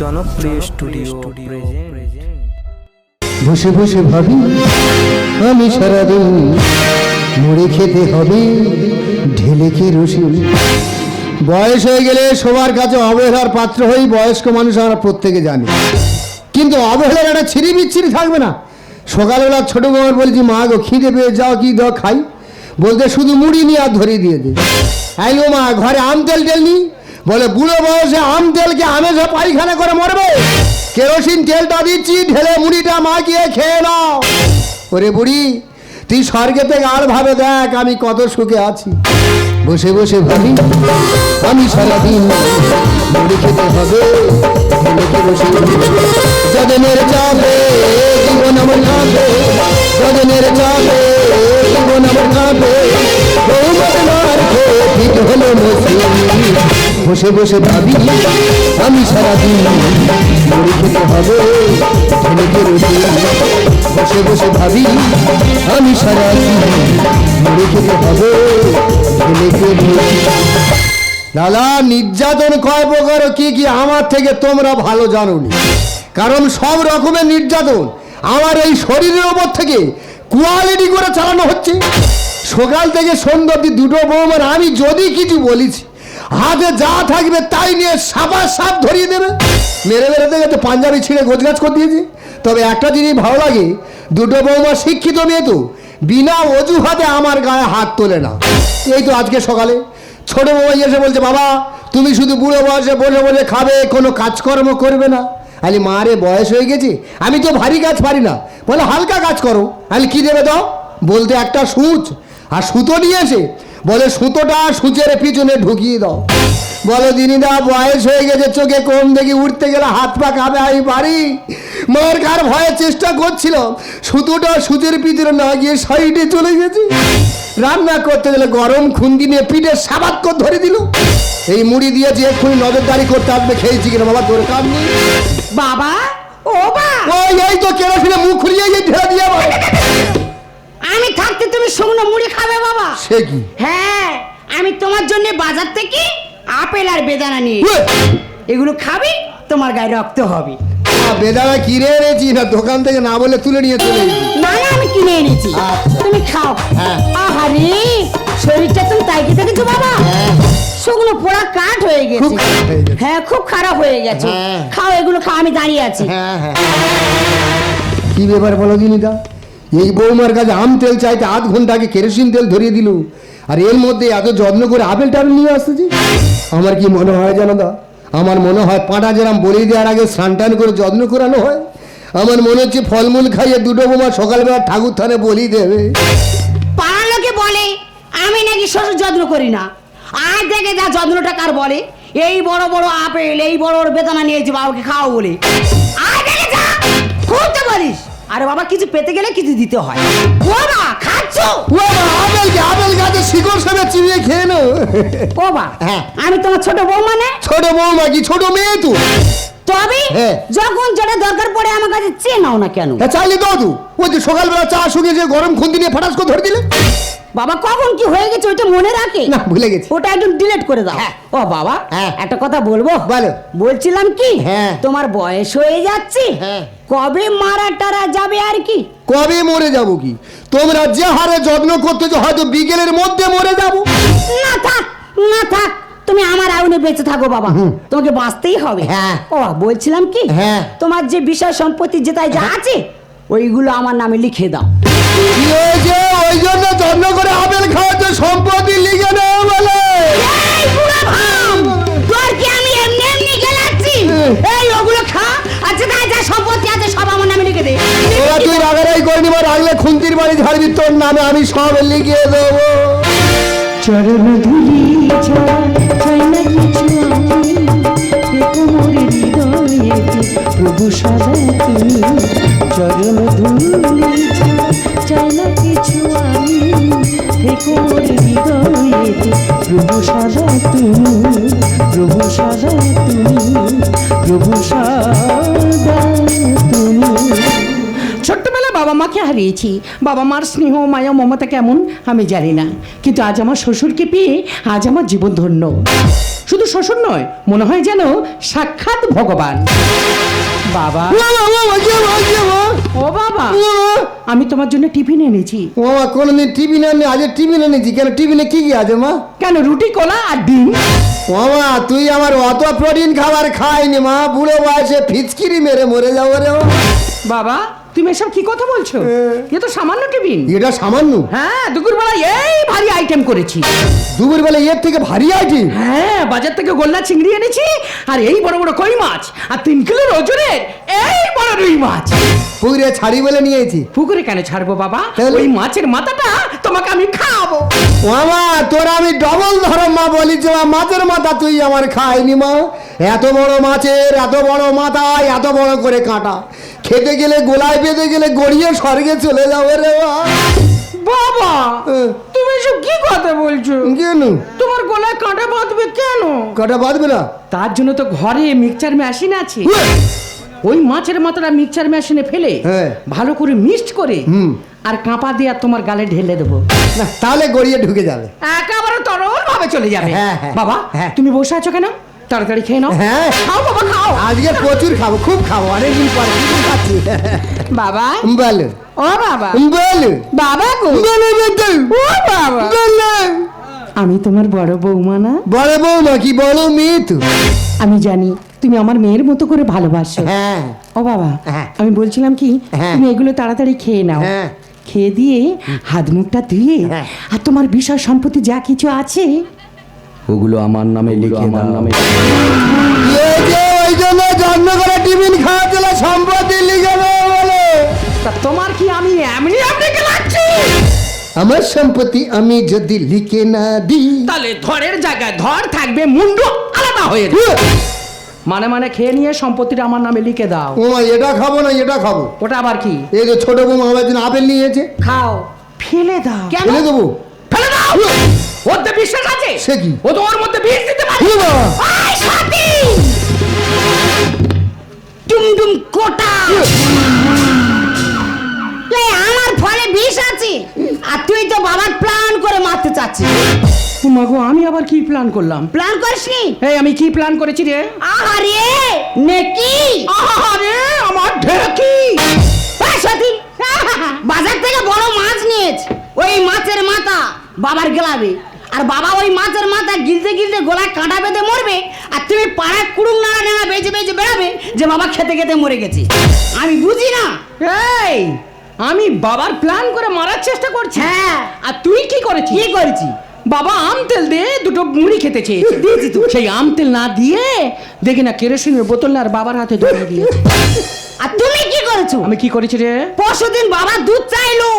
জনপ্রিয় স্টুডিও বসে বসে ভাবি, আমি সারাদিন মুড়ি খেতে হবে, ঢেলে খেয়ে রসুন? বয়স হয়ে গেলে সবার কাছে অবহেলার পাত্র হই, বয়স্ক মানুষ আমরা প্রত্যেকে জানি। কিন্তু অবহেলার একটা ছিঁড়ি বিচ্ছিরি থাকবে না। সকালবেলা ছোটো বউয়ের বলছি, মা গো, খিদে পেয়ে যাও, কি দাও খাই? বলতে শুধু মুড়ি নিয়ে আর ধরিয়ে দিয়ে দে। হ্যাঁ গো মা, ঘরে আম তেল টেল নি? বলে, বুড়ো বয়সে আম তেলকে আমেজা পায়খানা করে মরবে। কেরোসিন তেলটা দিচ্ছি, ঢেলে মুড়িটা মাখিয়ে খেয়ে নাও। ওরে বুড়ি, তুই স্বর্গে থেকে আর ভাবে দেখ আমি কত সুখে আছি। বসে বসে ভাবি, আমি সারাদিন মুড়ি খেতে হবে যদনের চাপে জীবন আমার কাঁপে জীবন আমার কাঁপে। মার ঠিক হলো বসে বসে ভাবি, আমি সারাদিন মুড়ি খেতে হবে কেরোসিন বসে বসে ভাবি, আমি সারাদিন মুড়ি খেতে হবে কেরোসিন দাদা নির্যাতন কয় প্রকার, কি কি আমার থেকে তোমরা ভালো জানোনি? কারণ সব রকমের নির্যাতন আমার এই শরীরের ওপর থেকে কোয়ালিটি করে চালানো হচ্ছে। সকাল থেকে সন্ধ্যা দুটো বৌমার, আমি যদি কিছু বলিছি হাতে যা থাকবে তাই নিয়ে সাপা সাপ ধরিয়ে দেবে। মেরে মেরে দেখে তো পাঞ্জাবি ছিঁড়ে গোছগাছ করে দিয়েছি। তবে একটা জিনিস ভালো লাগে, দুটো বৌমা শিক্ষিত মেয়ে তো, বিনা অজুহাতে আমার গায়ে হাত তোলে না। এই তো আজকে সকালে, ছোট বৌমা এসে বলছে, বাবা, তুমি শুধু বুড়ো বয়সে বসে বসে খাবে, কোনো কাজকর্ম করবে না। আলি, মা রে, বয়স হয়ে গেছে, আমি তো ভারী কাজ পারি না। বলে, হালকা কাজ করো। আলি, কি দেবে দাও? বলতে একটা সূচ, আর সুতো নিয়েছে বলে সুতোটা সূচের পিছনে ঢুকিয়ে দাও। বলো দিনিদা বয়স হয়ে গেছে চোখে কম দেখি উঠতে গেলে হাত পা কাঁপে আমি পারি? মার কার ভয়ে চেষ্টা করছিল। সুতোটা সুচের পিছনে না গিয়ে সাইডে চলে গেছে। রান্না করতে গেলে গরম খুন্দি নিয়ে পিঠে সাবাত করে ধরে দিল। এই মুড়ি দিয়েছি এক্ষুনি নজরদারি করতে আসবে খেয়েছি কিনা বাবা দরকার নেই। বাবা ও বা ওই এই তো কেরোসিনে মুখ খুলিয়ে ঢেলে দিয়ে বাবা। আমি থাকতে তুমি শুকনো মুড়ি খাবে বাবা। সে কি? হ্যাঁ আমি তোমার জন্য বাজার থেকে আপেল আর বেদানা নিয়ে এগুলো খাবি তোমার গায়ে রক্ত হবে। বেদানা কিনে এনেছি না দোকান থেকে না বলে তুলে নিয়ে চলে না না আমি কিনে এনেছি। আচ্ছা। তুমি খাও। হ্যাঁ। আহারে শরীরটা তুমি তাইকে দেখেছ বাবা? হ্যাঁ। শুকনো পোড়া কাঠ হয়ে গেছে। হয়ে খুব খারাপ হয়ে গেছে। হ্যাঁ। খাও এগুলো খাও আমি দাঁড়িয়ে আছি। কি ব্যাপার বলো দিনিদা এই বৌমার কাছে আম তেল চাইতে আধ ঘণ্টা আগে কেরোসিন তেল ধরিয়ে দিল। আর এর মধ্যে এত যত্ন করে আপেল টাপেল নিয়ে আসতেছি আমার কি মনে হয় জানো দা? আমার মনে হয় পাঁটা যেরাম বলি দেওয়ার আগে স্নান টান করে যত্ন করানো হয়, আমার মনে হচ্ছে ফলমূল খাইয়ে দুটো বোমা সকালবেলা ঠাকুর থানে বলি দেবে। পাড়ার বলে, আমি নাকি শ্বশুর যত্ন করি না। আর দেখে যা যত্নটা কার বলে, এই বড় বড় আপেল, এই বড় বড় বেদানা নিয়েছি বাবাকে খাও বলে। আজ আরে বাবা কিছু পেতে গেলে কিছু দিতে হয়। বাবা খাচ্ছ? ও বাবা, আপেল কি আপেল গাছে শিকড় সবে চিবিয়ে খেয়ে নো। ও বা হ্যাঁ। আমি তোমার ছোট বউ মানে ছোট বৌমা কি? ছোট মেয়ে তো? তবে হ্যাঁ। যখন যেটা দরকার পড়ে আমার কাছে চেয়ে নাও না কেন। চাইলে দাও তো। ওই যে সকালবেলা চা শুকিয়ে যে গরম খুন্তি নিয়ে ফাটাস করে ধরে দিলে। বাবা কখন কি হয়ে গেছে ওইটা মনে রাখে? না ভুলে গেছি। ওটা একদম ডিলিট করে দাও। হ্যাঁ। ও বাবা হ্যাঁ। একটা কথা বলব? বলো। বলছিলাম কি? হ্যাঁ। তোমার বয়স হয়ে যাচ্ছে। হ্যাঁ। কবে মারা টারা যাবে আর কি? কবে মরে যাব কি? তোমরা যে হারে যত্ন করতেছো হয়তো বিকেলের মধ্যে মরে যাব। না থাক না থাক। তুমি আমার আগুনে বেঁচে থাকো বাবা। তোমাকে বাঁচতেই হবে। হ্যাঁ। ও বলছিলাম কি? হ্যাঁ। তোমার যে বিষয় সম্পত্তি যেটাই যা আছে ওইগুলো আমার নামে লিখে দাও। কি ওই জন্য যত্ন করে আপেল খাওয়াতে সম্পত্তি লিখে নেওয়া বলে। এই বুড়া ভাম, তোর কি আমি এমনি এমনি গেলাচ্ছি এই ওগুলো খা আচ্ছা তাই যা সম্পত্তি আছে সব আমার নামে লিখে দে। ওরা তুই রাগারাই করে নিবা রাখলে খুন্তির বাড়ি ঝাড়বি তোর নামে আমি সব লিখিয়ে দেবো। চরণ ধুলি প্রভু সদা তুমি। মোর হৃদয়েতে প্রভু সাজা তুমি প্রভু সাজা তুমি প্রভু তুমি ছোট্টবেলা বাবা মাকে হারিয়েছি। বাবা মার স্নেহ, মায়া, মমতা কেমন আমি জানি না। কিন্তু আজ আমার শ্বশুরকে পেয়ে আজ আমার জীবন ধন্য। শুধু শ্বশুর নয় মনে হয় যেন সাক্ষাৎ ভগবান। বাবা। ও বাবা। আমি তোমার জন্য টিফিন এনেছি। ও মা কোনোদিন টিভি না আজ টিভি না নিয়েছি কেন টিভিনে কি কি আছে মা? কেন রুটি কলা আর ডিম? ও মা তুই আমার অত প্রোটিন খাবার খাইনি মা বুড়ো বয়সে ফিচকিরি মেরে মরে যাব রে। বাবা তুমি এসব কি কথা বলছো? এ। তো সামান্য টিফিন। এটা সামান্য? হ্যাঁ দুপুরবেলা এই ভারী আইটেম করেছি। দুপুর বেলা এর থেকে ভারী আইটেম? হ্যাঁ বাজার থেকে গোল্লা চিংড়ি এনেছি আর এই বড় বড় কই মাছ আর তিন কিলোর ওজনের এই বড় রুই মাছ। পুকুরে ছাড়ি বলে নিয়েছি। পুকুরে কেন ছাড়বো বাবা? ওই মাছের মাথাটা তোমাকে আমি খাওয়াবো। ও মা তোর আমি ডবল ধরো মা বলি যে মাছের মাথা তুই আমার খাইনি মা। এত বড় মাছের এত বড় মাথা এত বড় করে কাঁটা। খেতে গেলে গোলায় বেঁধে গেলে গড়িয়ে স্বর্গে চলে যাবে রে বাবা তুমি এসব কি কথা বলছো? কেন? তোমার গলায় কাঁটা বাঁধবে কেন? কাটা বাঁধবে না। তার জন্য তো ঘরে মিক্সচার মেশিন আছে। ওই মাছের মাথাটা মিক্সচার মেশিনে ফেলে হ্যাঁ। ভালো করে মিক্সড করে হুম। আর কাঁপা দিয়ে তোমার গালে ঢেলে দেবো। না তাহলে গড়িয়ে ঢুকে যাবে। একেবারে তরল ভাবে চলে যাবে। হ্যাঁ, হ্যাঁ। বাবা হ্যাঁ। তুমি বসে আছো কেন? তাড়াতাড়ি খেয়ে নাও। হ্যাঁ। খাও বাবা খাও। আজকে প্রচুর খাব খুব খাব অনেকদিন পরে খাচ্ছি? বাবা। বলো ও বাবা। বলো বাবা গো। বলো। ও বাবা। বলো আমি তোমার বড় বৌমা না? বড় বৌমা কি বড় মেয়ে তো? আমি জানি তুমি আমার মেয়ের মতো করে ভালোবাসো হ্যাঁ ও বাবা হ্যাঁ। আমি বলছিলাম কি হ্যাঁ। তুমি এগুলো তাড়াতাড়ি খেয়ে নাও হ্যাঁ। খেয়ে দিয়ে হাত মুখটা ধুয়ে। আর তোমার বিষয় সম্পত্তি যা কিছু আছে ওগুলো আমার নামে লিখে আমার নামে এই ওই জন্য জন্ম করে টিফিন খাওয়া চলে সম্পত্তি লিখে বলে তা তোমার কি আমি এমনি আপনাকে লাগছি আমার সম্পত্তি আমি যদি লিখে না দিই তাহলে ধরের জায়গায় ধর থাকবে মুন্ডু আলাদা হয়ে যাবে। মানে মানে খেয়ে নিয়ে সম্পত্তিটা আমার নামে লিখে দাও। ও মা, এটা খাব না এটা খাব। ওটা আবার কি? এই যে ছোট বউ আমার জন্য আপেল নিয়েছে। খাও। ফেলে দাও। কেন? ফেলে দেবো। ফেলে দাও! ওর তো বিশ্বাস আছে? সে কি? ও তো ওর মধ্যে বিষ দিতে পারে। সাথী! টুমটুম কোটা! এই আমার ফলে বিষ আছে। আর তুই তো বাবার প্ল্যান করে মারতে চাচ্ছিস। মাগো আমি আবার কি প্ল্যান করলাম? প্ল্যান করিসনি? এই আমি কি প্ল্যান করেছি রে? আহারে! নেকি? আরে আমার ঢেকি! সাথী বাজার থেকে বড় মাছ নিয়েছে। ওই মাছের মাথা বাবার গেলাবে। আর বাবা ওই মাছের মাথা গিলতে গিলতে গলায় কাঁটা বেঁধে মরবে। আর তুমি পাড়ায় কুড়ুং নাড়া নেড়া বেঁচে বেঁচে বেড়াবে যে বাবা খেতে খেতে মরে গেছে। আমি বুঝি না। এই আমি বাবার প্ল্যান করে মারার চেষ্টা করছি। হ্যাঁ। আর তুই কি করেছিস? কি করেছি? বাবা আম তেল দিয়ে দুটো মুড়ি খেতে চেয়েছে। দিয়েছি তো। সেই আম তেল না দিয়ে দেখি না কেরোসিনের বোতল আর বাবার হাতে ধরিয়ে দিয়েছে। আর তুমি কি করেছ? আমি কি করেছি রে? পরশুদিন বাবা দুধ চাইলো।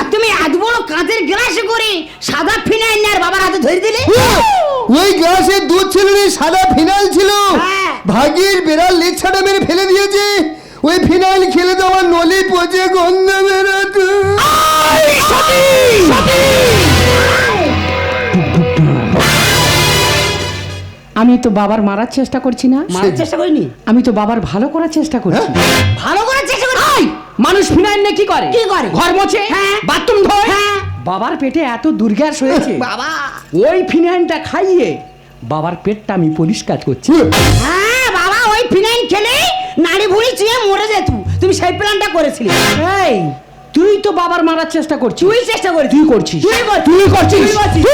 আর তুমি এত বড় কাঁচের গ্লাসে করে সাদা ফিনাইল নিয়ে আর বাবার হাতে ধরে দিলে। ওই গ্লাসে দুধ ছিল না সাদা ফিনাইল ছিল। হ্যাঁ। ভাগির বেড়াল লেচ্ছাটা মেরে ফেলে দিয়েছে। ওই ফিনাইল খেলে তো আমার নলি পচে গন্ধ বেরোতো। আমি তো বাবার মারার চেষ্টা করছি না। মারার চেষ্টা করিনি? আমি তো বাবার ভালো করার চেষ্টা করছি। ভালো করার চেষ্টা করি মানুষ ফিনাইল নিয়ে কি করে? কি করে? ঘর মোছে হ্যাঁ। বাথরুম ধোয়। হ্যাঁ। বাবার পেটে এত দুর্গাস হয়েছে। বাবা। ওই ফিনাইলটা খাইয়ে বাবার পেটটা আমি পরিষ্কার করছি। হ্যাঁ। ওই ফিনাইল খেলে নাড়ি ভুড়ি চুয়ে মরে যেত। তুমি সেই প্ল্যানটা করেছিলে। এই তুই তো বাবার মারার চেষ্টা করছিস। তুই চেষ্টা করেছিস। তুই করছিস। তুই কর- তুই করছিস। তুই করছিস।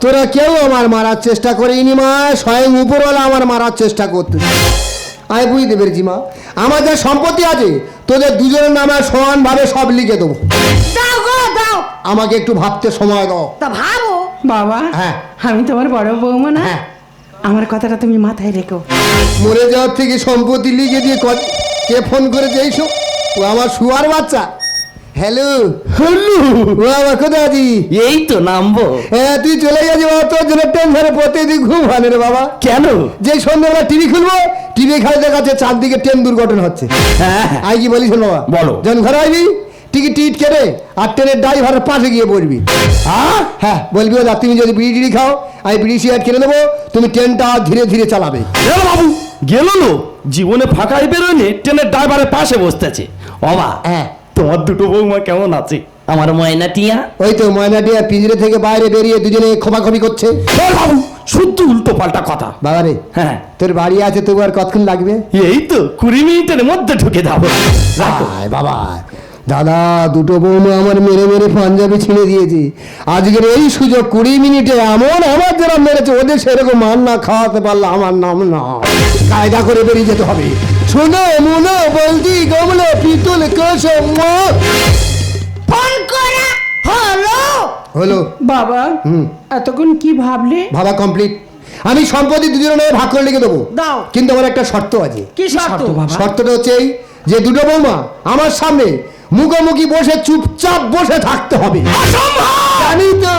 তোরা কেউ আমার মারার চেষ্টা করেনি মা স্বয়ং উপরওয়ালা আমার মারার চেষ্টা করতে। আমি বুঝতে পেরেছি মা আমার যা সম্পত্তি আছে তোদের দুজনের নামে সমানভাবে সব লিখে দেবো। দাও গো দাও। আমাকে একটু ভাবতে সময় দাও। তা ভাবো। বাবা হ্যাঁ। আমি তোমার বড় বৌমা না? হ্যাঁ। আমার কথাটা তুমি মাথায় রেখো। মরে যাওয়ার থেকে সম্পত্তি লিখে দিয়ে ক- ফোন করে এইসব? ও আমার শুয়ার বাচ্চা। হ্যালো। হ্যালো। ও আমার কোথায় আছি এই তো নামবো। হ্যাঁ তুই চলে গেছি বাবা তোর জন্য টেনশনে প্রতিদিন ঘুম হয় রে বাবা। কেন? যে সন্ধ্যাবেলা টিভি খুলবো টিভি খালি দেখাচ্ছে চারদিকে ট্রেন দুর্ঘটনা হচ্ছে। হ্যাঁ। আই কি বলিস বাবা? বলো। যখন ঘরে আইবি টিকিট টিকিট কেটে আর ট্রেনের ড্রাইভারের পাশে গিয়ে বলবি হ্যাঁ? হ্যাঁ বলবি ওদা তুমি যদি বিড়ি টিড়ি খাও আমি বিড়ি সিগারেট কিনে দেবো তুমি ট্রেনটা ধীরে ধীরে চালাবে। গেল বাবু গেল লো। জীবনে ফাঁকাই বেরোয়নি ট্রেনের ড্রাইভারের পাশে বসতেছে অবা হ্যাঁ। তোমার দুটো বৌমা কেমন আছে? আমার ময়না টিয়া? ওই তো ময়না টিয়া পিঞ্জরে থেকে বাইরে বেরিয়ে দুজনে খোপাখবি করছে। বাবু শুদ্ধ উল্টো পাল্টা কথা। বাবা রে হ্যাঁ। তোর বাড়ি আছে তবু আর কতক্ষণ লাগবে? এই তো কুড়ি মিনিটের মধ্যে ঢুকে যাব। রাখো বাবা দাদা দুটো বৌমা আমার মেরে মেরে পাঞ্জাবি ছিঁড়ে দিয়েছে। আজকের এই সুযোগ কুড়ি মিনিটে এমন আমার যারা মেরেছে ওদের সেরকম মান না খাওয়াতে পারলে আমার নাম না। কায়দা করে বেরিয়ে যেতে হবে। শোনো মনো বলদি গমলো পিতুল কসম ফোন করা হলো? হলো। বাবা হুম। এতক্ষণ কি ভাবলে? ভাবা কমপ্লিট আমি সম্পত্তি দুজনে ভাগ করে লিখে দেবো। দাও। কিন্তু আমার একটা শর্ত আছে। কি শর্ত? শর্তটা হচ্ছে এই যে দুটো বৌমা আমার সামনে মুখোমুখি বসে চুপচাপ বসে থাকতে হবে। জানি তো।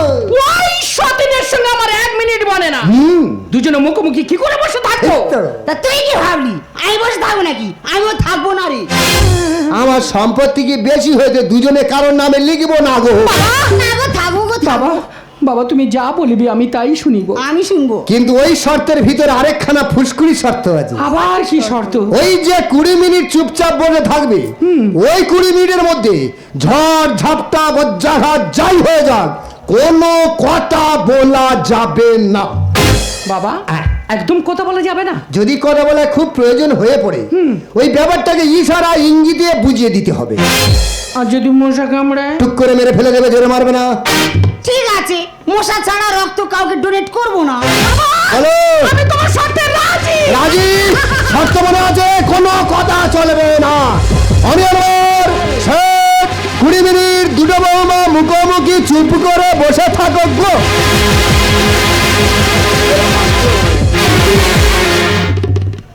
ওই সতীনের সঙ্গে আমার এক মিনিট বলে না। হুম। দুজনে মুখোমুখি কি করে বসে থাকব তা। তুই কি ভাবলি? আমি বসে থাকব নাকি? আমিও থাকব না রে। আমার সম্পত্তি কি বেশি হয়েছে? দুজনে কারোর নামে লিখব না গো। বাবা না গো থাকব গো বাবা থাকব বাবা তুমি যা বলবি আমি তাই শুনিব। আমি শুনব। কিন্তু ওই শর্তের ভিতরে আরেকখানা ফুসকুড়ি শর্ত আছে। আবার কি শর্ত? ওই যে কুড়ি মিনিট চুপচাপ বসে থাকবে ওই কুড়ি মিনিটের মধ্যে ঝড় ঝাপটা বজ্রাঘাত যাই হয়ে যাক কোনো কথা বলা যাবে না। বাবা একদম কথা বলা যাবে না? যদি কথা বলা খুব প্রয়োজন হয়ে পড়ে ওই ব্যাপারটাকে ইশারা ইঙ্গিতে বুঝিয়ে দিতে হবে। আর যদি মশা কামড়ায়? টুক করে মেরে ফেলে দেবে জোরে মারবে না। ঠিক আছে মশা ছাড়া রক্ত কাউকে ডোনেট করব না। হ্যালো? আমি তোমার শর্তে রাজি। রাজি? শর্ত মনে আছে কোনো কথা চলবে না। আমি আমার শেষ কুড়ি মিনিট দুটো বৌমা মুখোমুখি চুপ করে বসে থাকো গো।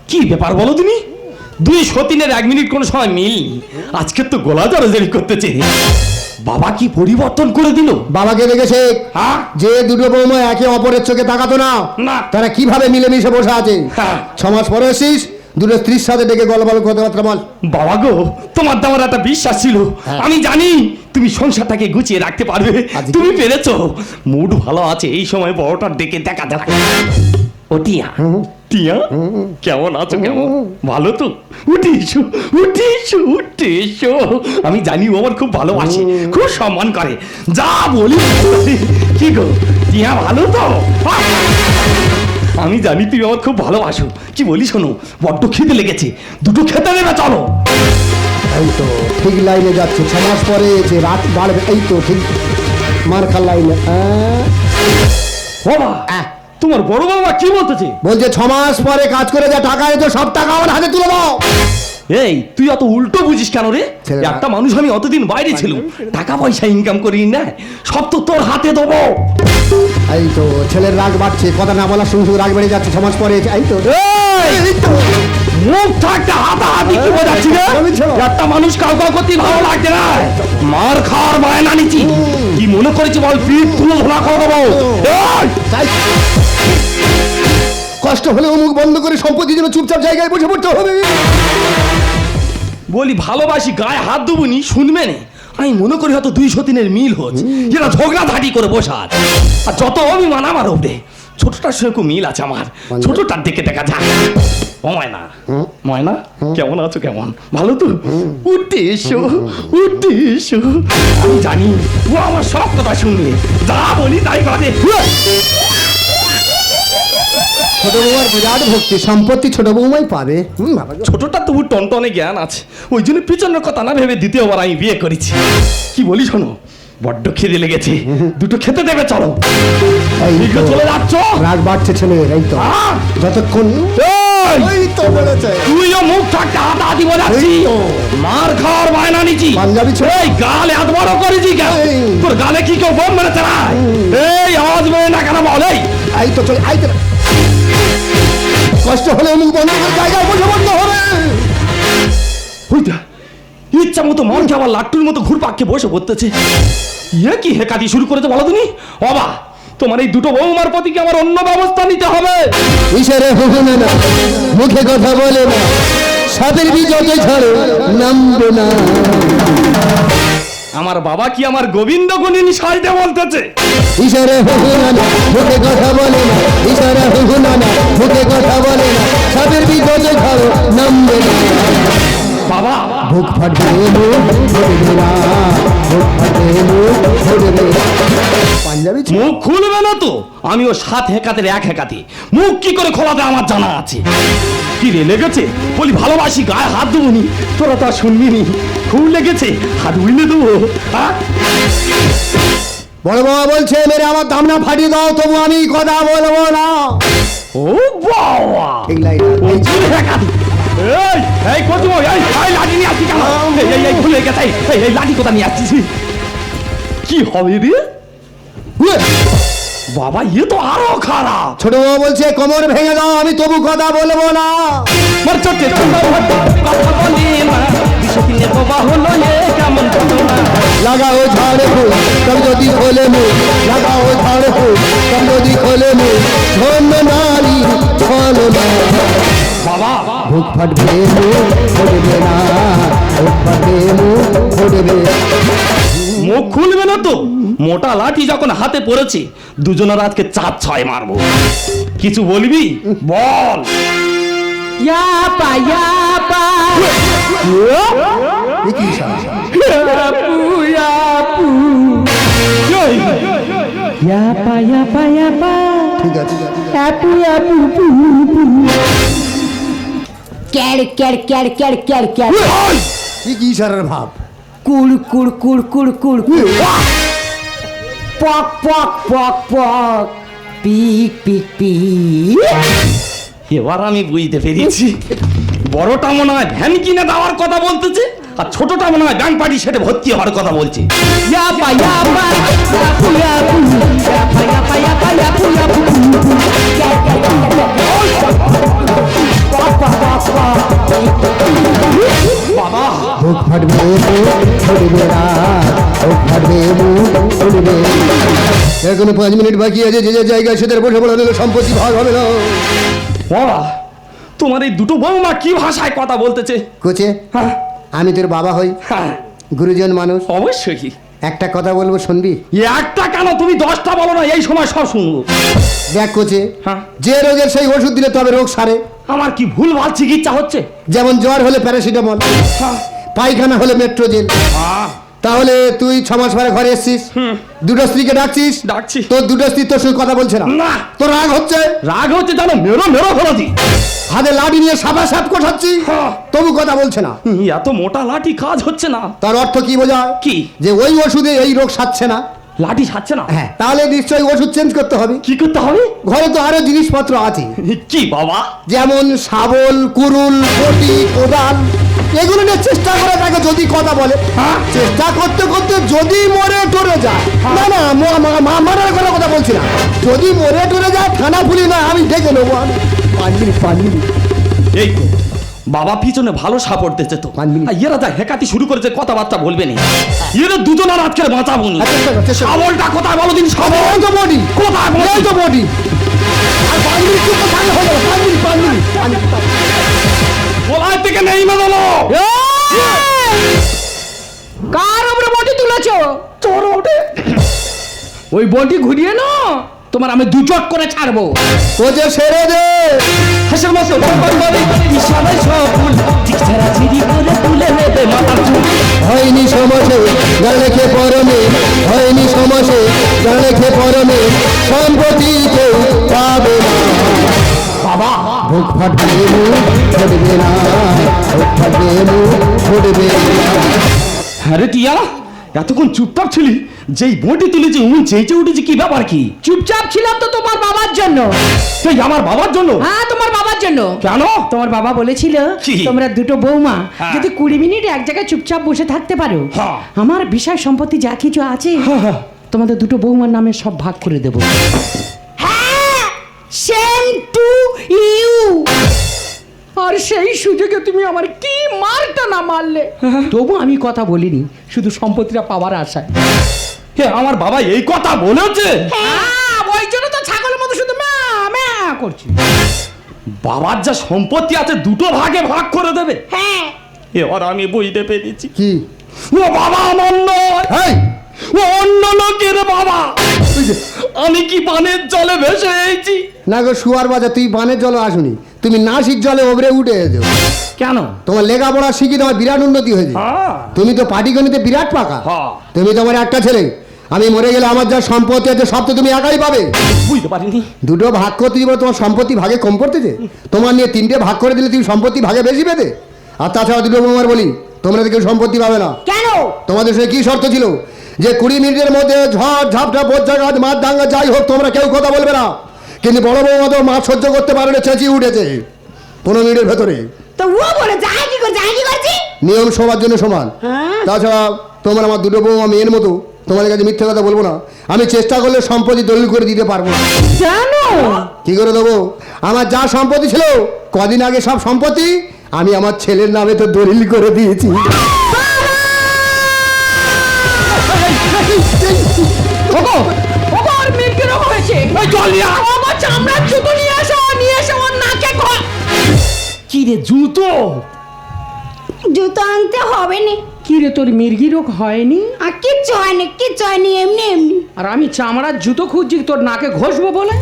কি ব্যাপার বলো তুমি? দুই সতীনের এক মিনিট কোনো সময় মিল আজকে তো গোলা জড়াজড়ি করতেছে। বাবা কি পরিবর্তন করে দিল? বাবাকে দেখেছে? হ্যাঁ? যে দুটো বৌমা একে অপরের চোখে তাকাতো না না। তারা কীভাবে মিলেমিশে বসে আছে? হ্যাঁ। ছ মাস পরে এসিস দুটো স্ত্রীর সাথে ডেকে গল্প কথাবার্তা বল। বাবা গো তোমার দামার একটা বিশ্বাস ছিল। আমি জানি তুমি সংসারটাকে গুছিয়ে রাখতে পারবে। তুমি পেরেছ। মুড ভালো আছে এই সময় বড়টার ডেকে দেখা যাক। ও টিয়া? কেমন আছো কেমন? ভালো তো? উঠে এসো উঠে এসো উঠে এসো। আমি জানি ও আমার খুব ভালোবাসে খুব সম্মান করে। যা বলি কি গো টিয়া ভালো তো? আমি জানি তুমি আমার খুব ভালোবাসো। কি বলি শোনো বড্ড খিদে লেগেছে। দুটো খেতে দেবে চলো। এই তো ঠিক লাইনে যাচ্ছে ছ মাস পরে যে রাত বাড়বে এই তো ঠিক। মার্কার লাইনে হ্যাঁ। বাবা তোমার বড় বাবা কি বলতেছে? বলছে ছ মাস পরে কাজ করে যা টাকা এতো সব টাকা আমার হাতে তুলে দাও। এই তুই অত উল্টো বুঝিস কেন রে? একটা মানুষ আমি অতদিন বাইরে ছিলাম। টাকা পয়সা ইনকাম করি না সব তো তোর হাতে দেবো। এই তো ছেলের রাগ বাড়ছে কথা না বলার সঙ্গে সঙ্গে রাগ বেড়ে যাচ্ছে মাস পরে এই তো। মুখ থাকতে হাতাহাতি কি বোঝাচ্ছি রে? একটা মানুষ কাউ কাউ করতে ভালো লাগছে না। মার খাওয়ার বায়না নিচ্ছি। কি মনে করেছি বল পিঠ তুলো করে দেবো? কষ্ট হলেও মুখ বন্ধ করে সম্পত্তি যেন চুপচাপ জায়গায় বসে পড়তে হবে। বলি ভালোবাসি গায়ে হাত দেবুনি শুনবে না? আমি মনে করি হয়তো দুই সতীনের মিল হচ্ছে। যেটা ঝগড়া ধাটি করে বসা আছে। আর যত অভিমান আমার ওপরে ছোটটার সঙ্গে খুব মিল আছে আমার। ছোটটার দিকে দেখা যাক। ও ময়না। ময়না কেমন আছো কেমন? ভালো তো? উঠতে এসো উঠতে এসো। আমি জানি ও আমার সব কথা শুনবে। যা বলি তাই করে ছোট বৌমার বিরাট ভক্তি সম্পত্তি ছোট বৌমাই পাবে হুম, বাবা গো। ছোটটা তবু টনটনে জ্ঞান আছে ওই জন্য পিছনের কথা না ভেবে দ্বিতীয়বার আমি বিয়ে করেছি কি বলি শোনো বড্ড খিদে লেগেছে দুটো খেতে দেবে চলো এই তো, চলে যাচ্ছ রাগ বাড়ছে ছেলের এই তো আহ! যতক্ষণ এই! এই তো বলেছে তুইও মুখ থাকতে হাতাহাতি বোঝাচ্ছি এই তো। মার খাওয়ার বায়না নিচ্ছি পাঞ্জাবি ছেড়ে এই গালে এত বড় করেছি কেন এই। তোর গালে কি কেউ বোম মেরেছে না এই আওয়াজ বেরোয় না কেন বল এই তো চলে না। কষ্ট হলে মুখ বন্ধ করে জায়গায় বসে পড়তে হবে। ইচ্ছা মতো মন খাবার লাট্টুর মতো ঘুরপাককে বসে পড়তেছে। ইয়ে কি হেকাতি শুরু করেছে বলো তুমি? অবা, তোমার এই দুটো বৌমার প্রতি কি আমার অন্য ব্যবস্থা নিতে হবে? ইশারে হুকুনে না মুখে কথা বলে না। সাপের বিজতে ঝড়ে নামবে না। আমার বাবা কি আমার গোবিন্দ গুণিনী সাইতে বলতেছে? ইশারা হুকুনে না মুখে কথা বলে না। ইশারা হুকুনে না মুখে কথা বলে না। সাপের বিপদে ঝড়ে নামবে বাবা বুক ফাটবে বুক ফাটবে না। মুখ খুলবে না তো? আমি ও সাত হেকাতের এক হেকাতে। মুখ কি করে খোলাতে আমার জানা আছে। কি রে লেগেছে? বলি ভালোবাসি গায়ে হাত দেবো নি তোরা তো শুনবি নি। খুব লেগেছে। হাত উইলে দেবো। হ্যাঁ বড় বাবা বলছে মেরে আমার দাম না ফাটিয়ে দাও তবু আমি কথা বলব না। ও বাবা! ঠিক লাইন হেকাতি। এই এই কচু এই এই লাঠি নিয়ে আসছি কেন? এই এই এই ভুলে গেছে। এই, এই এই লাঠি কোথা নিয়ে আসছিস? কি হবে রে বাবা ইয়ে তো আরও খারাপ ছোট বাবা বলছে কোমর ভেঙে দাও আমি তবু কথা বলব না মোর চোখে চন্দন ভট্ট কথা বলি না বিশ্বদিনে বাবা হলো এ কেমন ঘটনা লাগাও ঝাড় ফুল তবে যদি খোলে মুখ লাগাও ঝাড় ফুল তবে যদি খোলে মুখ ধন্য নারী ফল বাবা বুক ফাটবে মুখ ফুটবে না বুক ফাটবে মুখ ফুটবে মুখ খুলবে না তো? মোটা লাঠি যখন হাতে পড়েছে দুজনের আজকে চাপ ছয় মারবো। কিছু বলবি? বল। ইয়াপা ইয়াপা? ইয়াপু ইয়াপু এই, ইয়াপা ইয়াপা ইয়াপা ঠিক আছে ইয়াপু ইয়াপু ক্যাড় ক্যাড় ক্যাড় ক্যাড় ক্যাড় ক্যাড়। কি ইশারার ভাব? কুড় কুড় কুড় কুড় কুড় পক পক পক পক। পিক পিক পিক। এবার আমি বুঝতে পেরেছি। বড়টা মনে হয় ভ্যান কিনে দেওয়ার কথা বলতেছে আর ছোটটা মনে হয় ব্যাংক পার্টি সেটা ভর্তি হওয়ার কথা বলছে। ইয়াপা এখনও পাঁচ মিনিট বাকি আছে যে যে জায়গায় সেদের বসে পড়া দিলে সম্পত্তি ভাগ হবে না। বাবা তোমার এই দুটো বৌমা কি ভাষায় কথা বলতেছে? কোচে হ্যাঁ। আমি তোর বাবা হই হ্যাঁ। গুরুজন মানুষ। অবশ্যই। একটা কথা বলব শুনবি? একটা কেন? তুমি দশটা বলো না এই সময় সব শুনব। দেখ কোচে হ্যাঁ। যে রোগের সেই ওষুধ দিলে তবে রোগ সারে। আমার কি ভুল ভালো চিকিৎসা হচ্ছে? যেমন জ্বর হলে প্যারাসিটামল হ্যাঁ। পায়খানা হলে মেট্রোজেল আহ, তাহলে তুই ছ মাস পরে ঘরে এসছিস? দুটো স্ত্রীকে ডাকছিস? ডাকছি। তোর দুটো স্ত্রী তোর সঙ্গে কথা বলছে না। না। তোর রাগ হচ্ছে? রাগ হচ্ছে জানো মেরো মেরো ফেলাছি হাতে লাঠি নিয়ে সাপা সাপ কোঠাচ্ছি। তবু কথা বলছে না। এত মোটা লাঠি কাজ হচ্ছে না। তার অর্থ কি বোঝায়? কি? যে ওই ওষুধে এই রোগ সারছে না। লাঠি ছাড়ছে না? হ্যাঁ তাহলে নিশ্চয়ই ওষুধ চেঞ্জ করতে হবে। কি করতে হবে? ঘরে তো আরও জিনিসপত্র আছে। কি বাবা? যেমন শাবল কুরুল বটি কোদাল। এগুলো নিয়ে চেষ্টা করে তাকে যদি কথা বলে। হ্যাঁ? চেষ্টা করতে করতে যদি মরে টরে যায়। না না মারার কোনো কথা বলছি না। যদি মরে টরে যায় থানা পুলি না আমি দেখে নেব আমি পাঁচ মিনিট পাঁচ মিনিট। এই তো বাবা পিছনে ভালো সাপোর্ট দিচ্ছে তো। এরা যা হেকাতি শুরু করেছে কথাবার্তা বলবে না। এরা দুজন আর আজকে বাঁচাবো নি। চেষ্টা কর, চেষ্টা কর। শাবলটা কোথায় বলো দিন এই তো বডি। কোথায় বলো তো বডি। আর পাঁচ মিনিট পাঁচ মিনিট পাঁচ মিনিট। থেকে নেই মেদালো কার উপরে বটি তুলেছ? ওঠে ওই বটি ঘুরিয়ে না তোমার আমি দু চট করে ছাড়বো। ও যে সেরে দে। হাসির মতো বন্ধন করে ইশারে তুলে নেবে মাথার চুল। হয়নি সমসে গান লেখে পরমে হয়নি সমসে গান লেখে পরমে সম্পত্তি কেউ পাবে না। বুক ফুটবে না বুক ফুটবে আরে টিয়া এতক্ষণ চুপচাপ ছিলি? যেই বটি তুলেছি উনি চেঁচে উঠেছি কি ব্যাপার কি? চুপচাপ ছিলাম তো তোমার বাবার জন্য। তুই আমার বাবার জন্য? হ্যাঁ তোমার বাবার জন্য। কেন? তোমার বাবা বলেছিল তোমরা দুটো বৌমা হ্যাঁ। যদি কুড়ি মিনিট এক জায়গায় চুপচাপ বসে থাকতে পারো হ্যাঁ। আমার বিষয় সম্পত্তি যা কিছু আছে হ্যাঁ। তোমাদের দুটো বৌমার নামে সব ভাগ করে দেবো। হ্যাঁ টু ইউ। আর সেই সুযোগে তুমি আমার কি মারটা না মারলে? তবু আমি কথা বলিনি শুধু সম্পত্তিটা পাওয়ার আশায়। হে আমার বাবা এই কথা বলেছে? হ্যাঁ, ওই জন্য তো ছাগলের মতো শুধু ম্যা ম্যা করছি। বাবার যা সম্পত্তি আছে দুটো ভাগে ভাগ করে দেবে। হ্যাঁ। এবার আমি বুঝতে পেরেছি। কি? ও বাবা আমার নয় ও অন্য লোকের বাবা! আমি কি পানের জলে ভেসে এসেছি? না গো শুয়ার বাজা তুই বানের জলে আসুনি। তুমি নাসিক জলে ওবরে উঠে এসো কেন? তোমার লেখাপড়া শিখি তোমার বিরাট উন্নতি হয়েছে। হ্যাঁ। তুমি তো পাটিগণিতে বিরাট পাকা। হ্যাঁ। তুমি তোমার একটা ছেলে। আমি মরে গেলে আমার যা সম্পত্তি আছে সব তো তুমি একাই পাবে। বুঝতে পারিনি। দুটো ভাগ করতে দিব তোমার সম্পত্তি ভাগে কম পড়তেছে? তোমার নিয়ে তিনটে ভাগ করে দিলে তুমি সম্পত্তি ভাগে বেশি পেতে? আর তাছাড়া দুটো বৌমার বলি তোমরা কেউ সম্পত্তি পাবে না। কেন? তোমাদের সে কি শর্ত ছিল? যে কুড়ি মিনিটের মধ্যে ঝড় ঝাপটা বজ্রাঘাত মাছ দাঙ্গা যাই হোক তোমরা কেউ কথা বলবে না। কিন্তু বড় বড় মতো মাছ সহ্য করতে পারলে না চেঁচিয়ে উঠেছে পনেরো মিনিটের ভেতরে। তো ও বলে যাই কি করে যাই কি করছি? নিয়ম সবার জন্য সমান। হ্যাঁ। তাছাড়া তোমার আমার দুটো বউ মেয়ের মতো। তোমাদের কাছে মিথ্যে কথা বলব না। আমি চেষ্টা করলে সম্পত্তি দলিল করে দিতে পারব না। জানো? কি করে দেবো? আমার যা সম্পত্তি ছিল কদিন আগে সব সম্পত্তি আমি আমার ছেলের নামে তো দলিল করে দিয়েছি। ওগো ওগো আর মেয়ের কীরকম হয়েছে? এই জল নিয়ে আয়। ওগো চামড়ার জুতো নিয়ে এসো নিয়ে এসো ওর নাকে কি রে জুতো? জুতো আনতে হবে না। কি রে তোর মির্গি রোগ হয়নি? আর কিচ্ছু হয়নি কিচ্ছু হয়নি এমনি এমনি। আর আমি চামড়ার জুতো খুঁজছি তোর নাকে ঘষবো বলে?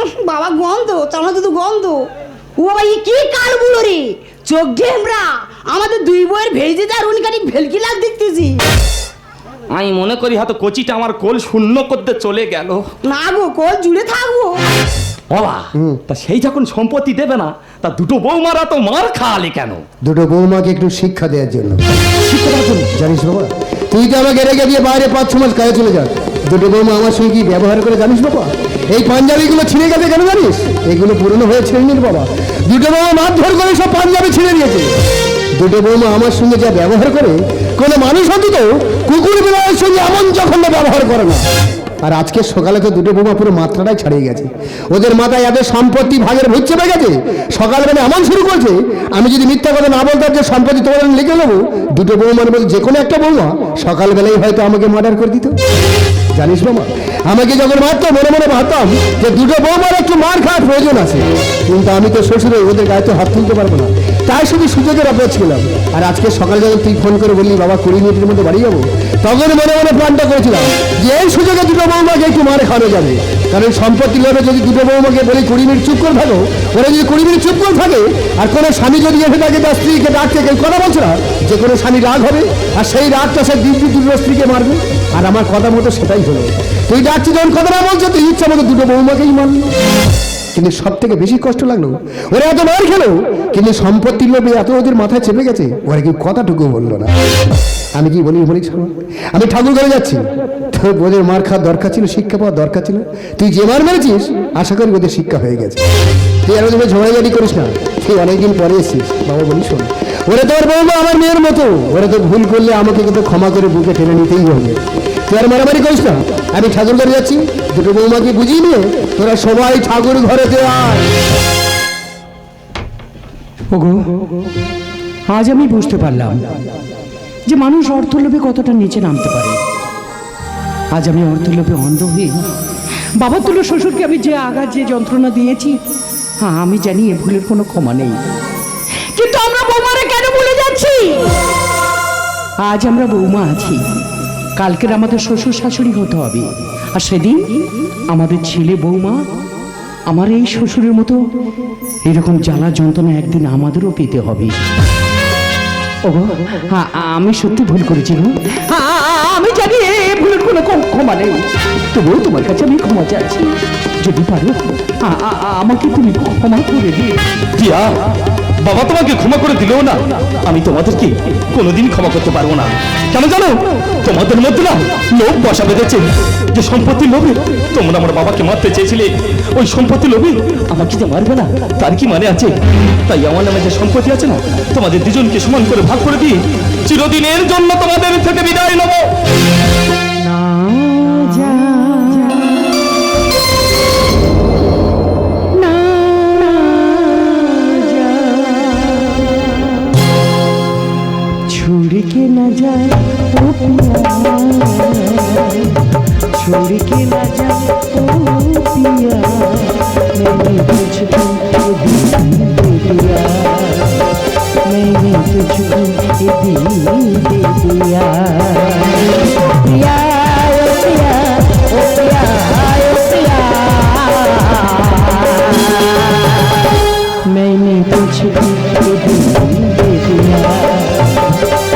উহ, বাবা গন্ধ তোমার তো গন্ধ। ও বাবা ই কি কাল বুলো রে? চোখ ঘেমরা আমাদের দুই বইয়ের ভেজে তার উনকানি ভেলকি লাগ দেখতেছি। আমি মনে করি হয়তো কচিটা আমার কোল শূন্য করতে চলে গেল। না গো কোল জুড়ে থাকব। বাবা তা সেই যখন সম্পত্তি দেবে না তা দুটো বৌমারা তো মার খাওয়ালে কেন? দুটো বৌমাকে একটু শিক্ষা দেওয়ার জন্য। জানিস বাবা তুই তো আমাকে রেখে দিয়ে বাইরে পাঁচ ছ মাস কাজে চলে যাস। দুটো বৌমা আমার সঙ্গে কি ব্যবহার করে জানিস বাবা? এই পাঞ্জাবিগুলো ছিঁড়ে গেছে কেন জানিস? এগুলো পুরনো হয়ে ছিঁড়ে নিন বাবা। দুটো বৌমা মারধর করে সব পাঞ্জাবি ছিঁড়ে দিয়েছে। দুটো বৌমা আমার সঙ্গে যা ব্যবহার করে কোনো মানুষ অন্তত কুকুর বিড়ালের সঙ্গে এমন জঘন্য ব্যবহার করে না। আর আজকে সকালে তো দুটো বৌমা পুরো মাত্রাটাই ছাড়িয়ে গেছে। ওদের মাথায় এত সম্পত্তি ভাগের ভুজ চেপে গেছে, সকালবেলা এমন শুরু করছে, আমি যদি মিথ্যা কথা না বলতাম যে সম্পত্তি নামে লিখে নেব, দুটো বৌমার মধ্যে যে কোনো একটা বৌমা, সকালবেলাই হয়তো আমাকে মার্ডার করে দিত। জানিস বাবা আমাকে যখন মারতো, মনে মনে ভাবতাম যে দুটো বৌমার একটু মার খাওয়ার প্রয়োজন আছে। কিন্তু আমি তো শ্বশুরে ওদের গায়ে তো হাত তুলতে পারব না। তাই শুধু সুযোগের অপেক্ষা ছিলাম। আর আজকে সকালে যখন তুই ফোন করে বললি, বাবা কুড়ি মিনিটের মধ্যে বাড়ি যাব? তখন মনে মনে প্ল্যানটা করেছিলাম যে এই সুযোগে দুটো বৌমাকে একটু মারে খাওয়ানো যাবে। কারণ সম্পত্তি লোভে যদি দুটো বৌমাকে বলি কুড়ি মিনিট চুপ করে থাকো, ওরা যদি কুড়ি মিনিট চুপ করে থাকে, আর কোনো স্বামী যদি এসে থাকে তার স্ত্রীকে ডাকতে কেউ কথা বলছে না, যে কোনো স্বামী রাগ হবে, আর সেই রাগটা সে দিব্যি দুটো স্ত্রীকে মারবে। আর আমার কথা মতো সেটাই হলো। তুই ডাকছি যখন কথা না বলছো, তুই ইচ্ছা মতো দুটো বৌমাকেই মারলি। কিন্তু সব থেকে বেশি কষ্ট লাগল, ওরা এত মার খেলো, কিন্তু সম্পত্তির লোভে এত ওদের মাথায় চেপে গেছে, ওরা কি কথাটুকু বলল না। আমি কি বলি বলি আমি ঠাকুর ঘরে যাচ্ছি। তো ওদের মার খাওয়ার দরকার ছিল, শিক্ষা পাওয়ার দরকার ছিল। তুই যে মার মেরেছিস, আশা করি ওদের শিক্ষা হয়ে গেছে। তুই আর ওদের ঝগড়াঝাড়ি করিস না। তুই অনেকদিন পরে এসেছিস। বাবা বলি শোন ওরা তোর বৌমা আমার মেয়ের মতো। ওরা তো ভুল করলে আমাকে কিন্তু ক্ষমা করে বুকে টেনে নিতেই হবে। তুই আর মারামারি করিস না। আমি ঠাকুর ঘরে যাচ্ছি। দুটো বৌমাকে বুঝিয়ে নিয়ে তোরা সবাই ঠাকুর ঘরেতে আয়। আজ আমি বুঝতে পারলাম। যে মানুষ অর্থলোভে কতটা নিচে নামতে পারে। আজ আমি অর্থলোভে অন্ধ হয়ে বাবা তুলো শ্বশুরকে আমি যে আঘাত, যে যন্ত্রণা দিয়েছি হ্যাঁ আমি জানি এ ভুলের কোনো ক্ষমা নেই। কিন্তু আমরা বৌমারে কেন ভুলে যাচ্ছি? আজ আমরা বৌমা আছি। কালকের আমাদের শ্বশুর শাশুড়ি হতে হবে। আর সেদিন আমাদের ছেলে বৌমা আমার এই শ্বশুরের মতো এরকম জ্বালা যন্ত্রণা একদিন আমাদেরও পেতে হবে। আমি সত্যি ভুল করেছি গো। কোনো ক্ষমা নেই। তবুও তোমার কাছে আমি ক্ষমা চাইছি যদি পারো আমাকে তুমি ক্ষমা করে দিয়ে টিয়া বাবা তোমাকে ক্ষমা করে দিলেও না। আমি তোমাদেরকে কোনোদিন ক্ষমা করতে পারব না। কেন জানো? তোমাদের মধ্যে না লোভ বসা বেঁধেছে। যে সম্পত্তি লোভে তোমরা আমার বাবাকে মারতে চেয়েছিলে, ওই সম্পত্তি লোভে আমাকে যে মারবে না, তার কি মানে আছে? তাই আমার নামে যে সম্পত্তি আছে না, তোমাদের দুজনকে সমান করে ভাগ করে দিয়ে চিরদিনের জন্য তোমাদের থেকে বিদায় নেব। छोड़ के न जाए ओ पिया। छोड़ के न जाए ओ पिया। मैंने तुझको दिल दे दिया। मैंने तुझको दिल दे दिया मैंने तुझको दिल दे दिया।